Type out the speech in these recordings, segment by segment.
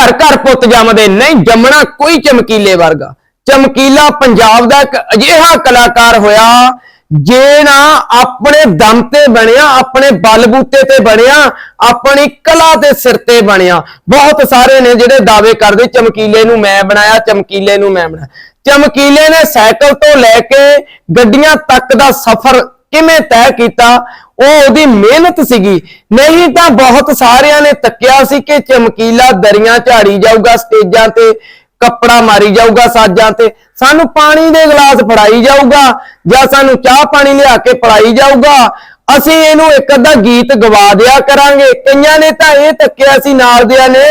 ਘਰ ਘਰ ਪੁੱਤ ਜੰਮਦੇ ਨਹੀਂ, ਜੰਮਣਾ ਕੋਈ ਚਮਕੀਲੇ ਵਰਗਾ। ਚਮਕੀਲਾ ਪੰਜਾਬ ਦਾ ਇੱਕ ਅਜਿਹਾ ਕਲਾਕਾਰ ਹੋਇਆ, ਜੇ ਨਾ ਆਪਣੇ ਦਮ ਤੇ ਬਣਿਆ, ਆਪਣੇ ਬਲਬੂਤੇ ਤੇ ਬਣਿਆ, ਆਪਣੀ ਕਲਾ ਦੇ ਸਿਰ ਤੇ ਬਣਿਆ। ਬਹੁਤ ਸਾਰੇ ਨੇ ਜਿਹੜੇ ਦਾਅਵੇ ਕਰਦੇ, ਚਮਕੀਲੇ ਨੂੰ ਮੈਂ ਬਣਾਇਆ, ਚਮਕੀਲੇ ਨੂੰ ਮੈਂ ਬਣਾਇਆ। ਚਮਕੀਲੇ ਨੇ ਸਾਈਕਲ ਤੋਂ ਲੈ ਕੇ ਗੱਡੀਆਂ ਤੱਕ ਦਾ ਸਫ਼ਰ ਕਿਵੇਂ ਤੈਅ ਕੀਤਾ? ਉਹ ਉਹਦੀ ਮਿਹਨਤ ਸੀਗੀ। ਨਹੀਂ ਤਾਂ ਬਹੁਤ ਸਾਰਿਆਂ ਨੇ ਤੱਕਿਆ ਸੀ ਕਿ ਚਮਕੀਲਾ ਦਰੀਆਂ ਝਾੜੀ ਜਾਊਗਾ, ਸਟੇਜਾਂ ਤੇ ਕੱਪੜਾ ਮਾਰੀ ਜਾਊਗਾ, ਸਾਜਾਂ ਤੇ। ਸਾਨੂੰ ਪਾਣੀ ਦੇ ਗਲਾਸ ਫੜਾਈ ਜਾਊਗਾ ਜਾਂ ਸਾਨੂੰ ਚਾਹ ਪਾਣੀ ਲਿਆ ਕੇ ਫੜਾਈ ਜਾਊਗਾ। ਅਸੀਂ ਇਹਨੂੰ ਇੱਕ ਅੱਧਾ ਗੀਤ ਗਵਾ ਦਿਆ ਕਰਾਂਗੇ। ਕਈਆਂ ਨੇ ਤਾਂ ਇਹ ਤੱਕਿਆ ਸੀ, ਨਾਲ ਦਿਆਂ ਨੇ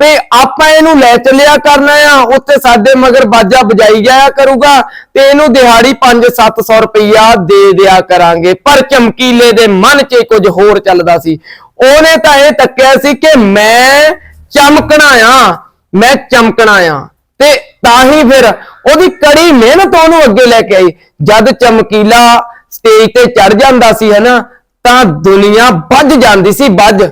ਤੇ ਆਪਾਂ ਇਹਨੂੰ ਲੈ ਚੱਲਿਆ ਕਰਨਾ ਆ। ਉੱਥੇ ਸਾਡੇ ਮਗਰ ਬਾਜਾ ਵਜਾਈ ਜਾਇਆ ਕਰੂਗਾ ਤੇ ਇਹਨੂੰ ਦਿਹਾੜੀ 5-700 ਰੁਪਈਆ ਦੇ ਦਿਆ ਕਰਾਂਗੇ। ਪਰ ਚਮਕੀਲੇ ਦੇ ਮਨ 'ਚ ਕੁਝ ਹੋਰ ਚੱਲਦਾ ਸੀ। ਉਹਨੇ ਤਾਂ ਇਹ ਤੱਕਿਆ ਸੀ ਕਿ ਮੈਂ ਚਮਕਣਾ ਆ, ਮੈਂ ਚਮਕਣਾ ਆ। ਤੇ ਤਾਂ ਹੀ ਫਿਰ ਉਹਦੀ ਕੜੀ ਮਿਹਨਤ ਉਹਨੂੰ ਅੱਗੇ ਲੈ ਕੇ ਆਈ। ਜਦ ਚਮਕੀਲਾ ਸਟੇਜ ਤੇ ਚੜ ਜਾਂਦਾ ਸੀ ਹਨਾ, ਤਾਂ ਦੁਨੀਆ ਵੱਜ ਜਾਂਦੀ ਸੀ, ਵੱਜ।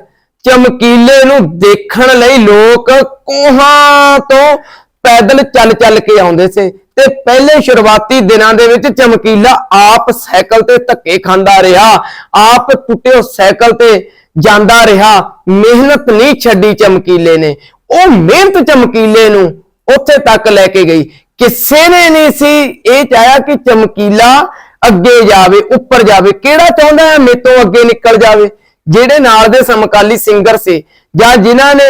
ਚਮਕੀਲੇ ਨੂੰ ਦੇਖਣ ਲਈ ਲੋਕ ਕੋਹਾਂ ਤੋਂ ਪੈਦਲ ਚੱਲ ਚੱਲ ਕੇ ਆਉਂਦੇ ਸੀ ਤੇ ਪਹਿਲੇ ਸ਼ੁਰੂਆਤੀ ਦਿਨਾਂ ਦੇ ਵਿੱਚ ਚਮਕੀਲਾ ਆਪ ਸਾਈਕਲ ਤੇ ਧੱਕੇ ਖਾਂਦਾ ਰਿਹਾ, ਆਪ ਟੁੱਟਿਓ ਸਾਈਕਲ ਤੇ ਜਾਂਦਾ ਰਿਹਾ, ਮਿਹਨਤ ਨਹੀਂ ਛੱਡੀ ਚਮਕੀਲੇ ਨੇ। ਉਹ ਮਿਹਨਤ ਚਮਕੀਲੇ ਨੂੰ ਉੱਥੇ ਤੱਕ ਲੈ ਕੇ ਗਈ। ਕਿਸੇ ਨੇ ਨਹੀਂ ਸੀ ਇਹ ਚਾਹਿਆ ਕਿ ਚਮਕੀਲਾ ਅੱਗੇ ਜਾਵੇ, ਉੱਪਰ ਜਾਵੇ। ਕਿਹੜਾ ਚਾਹੁੰਦਾ ਹੈ ਮੇਰੇ ਤੋਂ ਅੱਗੇ ਨਿਕਲ ਜਾਵੇ? ਜਿਹੜੇ ਨਾਲ ਦੇ ਸਮਕਾਲੀ ਸਿੰਗਰ ਸੀ ਜਾਂ ਜਿਨ੍ਹਾਂ ਨੇ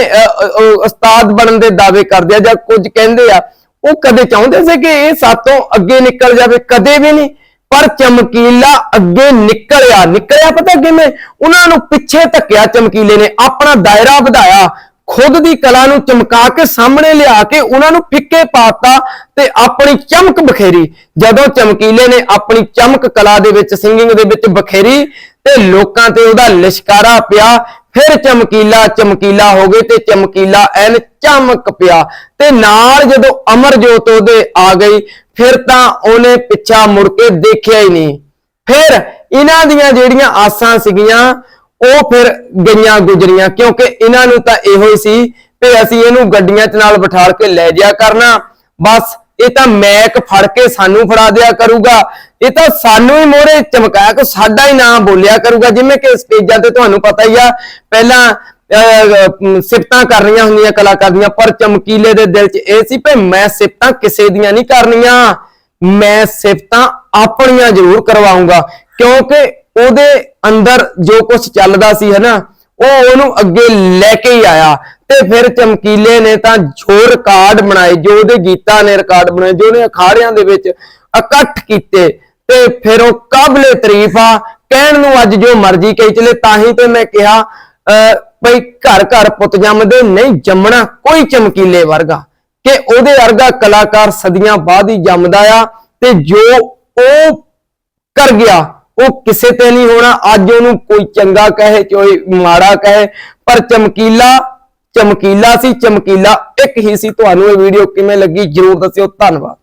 ਉਸਤਾਦ ਬਣਨ ਦੇ ਦਾਅਵੇ ਕਰਦੇ ਆ ਜਾਂ ਕੁਝ ਕਹਿੰਦੇ ਆ, ਉਹ ਕਦੇ ਚਾਹੁੰਦੇ ਸੀ ਕਿ ਇਹ ਸਾਤੋਂ ਅੱਗੇ ਨਿਕਲ ਜਾਵੇ? ਕਦੇ ਵੀ ਨਹੀਂ। ਪਰ ਚਮਕੀਲਾ ਅੱਗੇ ਨਿਕਲਿਆ। ਨਿਕਲਿਆ ਪਤਾ ਕਿਵੇਂ? ਉਹਨਾਂ ਨੂੰ ਪਿੱਛੇ ਧੱਕਿਆ ਚਮਕੀਲੇ ਨੇ। ਆਪਣਾ ਦਾਇਰਾ ਵਧਾਇਆ। ਖੁਦ ਦੀ ਕਲਾ ਨੂੰ ਚਮਕਾ ਕੇ ਸਾਹਮਣੇ ਲਿਆ ਕੇ ਉਹਨਾਂ ਨੂੰ ਫਿੱਕੇ ਪਾਤਾ ਤੇ ਆਪਣੀ ਚਮਕ ਬਖੇਰੀ। ਜਦੋਂ ਚਮਕੀਲੇ ਨੇ ਆਪਣੀ ਚਮਕ ਕਲਾ ਦੇ ਵਿੱਚ ਸਿੰਗਿੰਗ ਦੇ ਵਿੱਚ ਬਖੇਰੀ ਤੇ ਲੋਕਾਂ ਤੇ ਉਹਦਾ ਲਿਸ਼ਕਾਰਾ ਪਿਆ, ਫਿਰ ਚਮਕੀਲਾ ਚਮਕੀਲਾ ਹੋ ਗਏ ਤੇ ਚਮਕੀਲਾ ਐਨ ਚਮਕ ਪਿਆ। ਤੇ ਨਾਲ ਜਦੋਂ ਅਮਰਜੋਤ ਉਹਦੇ ਆ ਗਈ, ਫਿਰ ਤਾਂ ਉਹਨੇ ਪਿੱਛਾ ਮੁੜ ਕੇ ਦੇਖਿਆ ਹੀ ਨਹੀਂ। ਫਿਰ ਇਹਨਾਂ ਦੀਆਂ ਜਿਹੜੀਆਂ ਆਸਾਂ ਸੀਗੀਆਂ, ਉਹ ਫਿਰ ਗਈਆਂ ਗੁਜਰੀਆਂ, ਕਿਉਂਕਿ ਇਹਨਾਂ ਨੂੰ ਤਾਂ ਇਹੋ ਹੀ ਸੀ ਕਿ ਅਸੀਂ ਇਹਨੂੰ ਗੱਡੀਆਂ 'ਚ ਨਾਲ ਬਿਠਾਲ ਕੇ ਲੈ ਜਾਇਆ ਕਰਨਾ। ਬਸ ਇਹ ਤਾਂ ਮੈਕ ਫੜ ਕੇ ਸਾਨੂੰ ਫੜਾ ਦਿਆ ਕਰੂਗਾ। ਇਹ ਤਾਂ ਸਾਨੂੰ ਹੀ ਮੋਹਰੇ ਚਮਕਾਇਆ ਕਿ ਸਾਡਾ ਹੀ ਨਾਮ ਬੋਲਿਆ ਕਰੂਗਾ ਜਿਵੇਂ ਕਿ ਸਟੇਜਾਂ ਤੇ ਤੁਹਾਨੂੰ ਪਤਾ ਹੀ ਆ ਪਹਿਲਾਂ ਅਹ, ਸਿਫਤਾਂ ਕਰਨੀਆਂ ਹੁੰਦੀਆਂ ਕਲਾਕਾਰ ਦੀਆਂ ਪਰ ਚਮਕੀਲੇ ਦੇ ਦਿਲ 'ਚ ਇਹ ਸੀ ਕਿ ਮੈਂ ਸਿਫਤਾਂ ਕਿਸੇ ਦੀਆਂ ਨਹੀਂ ਕਰਨੀਆਂ ਮੈਂ ਸਿਫਤਾਂ ਆਪਣੀਆਂ ਜ਼ਰੂਰ ਕਰਵਾਉਂਗਾ ਕਿਉਂਕਿ ਉਹਦੇ ਅੰਦਰ ਜੋ ਕੁਝ ਚੱਲਦਾ ਸੀ ਹਨਾ ਉਹ ਉਹਨੂੰ ਅੱਗੇ ਲੈ ਕੇ ਹੀ ਆਇਆ ਤੇ ਫਿਰ ਚਮਕੀਲੇ ਨੇ ਤਾਂ ਜੋ ਰਿਕਾਰਡ ਬਣਾਏ ਜੋ ਉਹਦੇ ਗੀਤਾਂ ਨੇ ਰਿਕਾਰਡ ਬਣਾਏ ਜੋ ਉਹਨੇ ਅਖਾੜਿਆਂ ਦੇ ਵਿੱਚ ਇਕੱਠ ਕੀਤੇ ਤੇ ਫਿਰ ਉਹ ਕਾਬਲੇ ਤਾਰੀਫ ਆ। ਕਹਿਣ ਨੂੰ ਅੱਜ ਜੋ ਮਰਜ਼ੀ ਕਹੀ ਚਲੇ ਤਾਂ ਹੀ ਤੇ ਮੈਂ ਕਿਹਾ ਅਹ, ਬਈ ਘਰ ਘਰ ਪੁੱਤ ਜੰਮਦੇ ਨਹੀਂ ਜੰਮਣਾ ਕੋਈ ਚਮਕੀਲੇ ਵਰਗਾ। ਕਿ ਉਹਦੇ ਵਰਗਾ ਕਲਾਕਾਰ ਸਦੀਆਂ ਬਾਅਦ ਹੀ ਜੰਮਦਾ ਆ ਤੇ ਜੋ ਉਹ ਕਰ ਗਿਆ ਉਹ ਕਿਸੇ ਤੇ ਨਹੀਂ ਹੋਣਾ। ਅੱਜ ਉਹਨੂੰ ਕੋਈ ਚੰਗਾ ਕਹੇ ਕੋਈ ਮਾੜਾ ਕਹੇ ਪਰ ਚਮਕੀਲਾ ਚਮਕੀਲਾ ਸੀ ਚਮਕੀਲਾ ਇੱਕ ਹੀ ਸੀ। ਤੁਹਾਨੂੰ ਇਹ ਵੀਡੀਓ ਕਿਵੇਂ ਲੱਗੀ ਜਰੂਰ ਦੱਸਿਓ। ਧੰਨਵਾਦ।